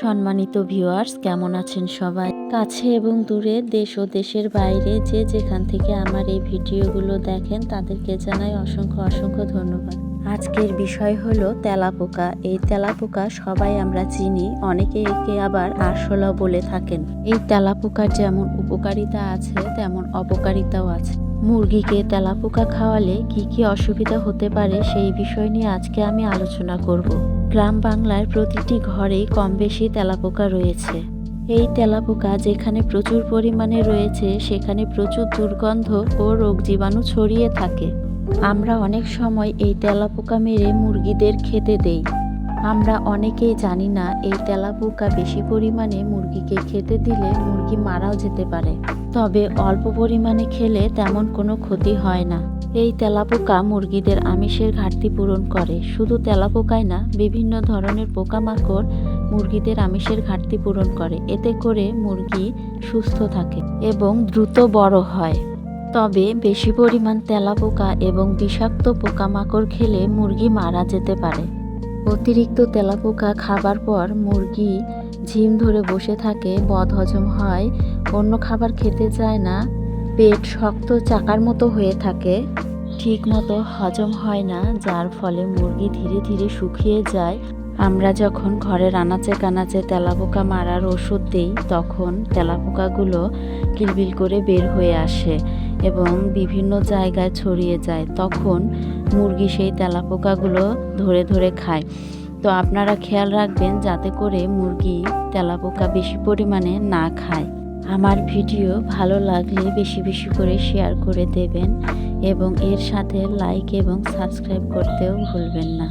সম্মানিত ভিউয়ার্স কেমন আছেন সবাই? কাছে এবং দূরে, দেশ ও দেশের বাইরে যে যেখান থেকে আমার এই ভিডিওগুলো দেখেন, তাদেরকে জানাই অসংখ্য অসংখ্য ধন্যবাদ। আজকের বিষয় হলো তেলাপোকা। এই তেলাপোকা সবাই আমরা চিনি, অনেকে একে আবার আরশোলা বলে থাকেন। এই তেলাপোকার যেমন উপকারিতা আছে, তেমন অপকারিতাও আছে। মুরগিকে তেলাপোকা খাওয়ালে কি কি অসুবিধা হতে পারে সেই বিষয় নিয়ে আজকে আমি আলোচনা করব। গ্রাম বাংলার প্রতিটি ঘরেই কম বেশি তেলাপোকা রয়েছে। এই তেলাপোকা যেখানে প্রচুর পরিমাণে রয়েছে, সেখানে প্রচুর দুর্গন্ধ ও রোগ জীবাণু ছড়িয়ে থাকে। আমরা অনেক সময় এই তেলাপোকা মেরে মুরগিদের খেতে দেই। আমরা অনেকেই জানি না, এই তেলাপোকা বেশি পরিমাণে মুরগিকে খেতে দিলে মুরগি মারাও যেতে পারে। তবে অল্প পরিমাণে খেলে তেমন কোনো ক্ষতি হয় না। এই তেলাপোকা মুরগিদের আমিষের ঘাটতি পূরণ করে। শুধু তেলাপোকাই না, বিভিন্ন ধরনের পোকামাকড় মুরগিদের আমিষের ঘাটতি পূরণ করে। এতে করে মুরগি সুস্থ থাকে এবং দ্রুত বড় হয়। তবে বেশি পরিমাণ তেলাপোকা এবং বিষাক্ত পোকামাকড় খেলে মুরগি মারা যেতে পারে। অতিরিক্ত তেলাপোকা খাবার পর মুরগি ঝিম ধরে বসে থাকে, বদহজম হয়, অন্য খাবার খেতে চায় না, পেট শক্ত চাকার মতো হয়ে থাকে। ঠিক মতো হজম হয় না, যার ফলে মুরগি ধীরে ধীরে শুকিয়ে যায়। আমরা যখন ঘরের আনাচে কানাচে তেলাপোকা মারার ওষুধ দিই, তখন তেলাপোকাগুলো কিলবিল করে বের হয়ে আসে। এবং বিভিন্ন জায়গায় ছড়িয়ে যায়, তখন মুরগি সেই তেলাপোকাগুলো ধরে ধরে খায়। তো আপনারা খেয়াল রাখবেন যাতে করে মুরগি তেলাপোকা বেশি পরিমাণে না খায়। আমার ভিডিও ভালো লাগলে বেশি বেশি করে শেয়ার করে দেবেন এবং এর সাথে লাইক এবং সাবস্ক্রাইব করতেও ভুলবেন না।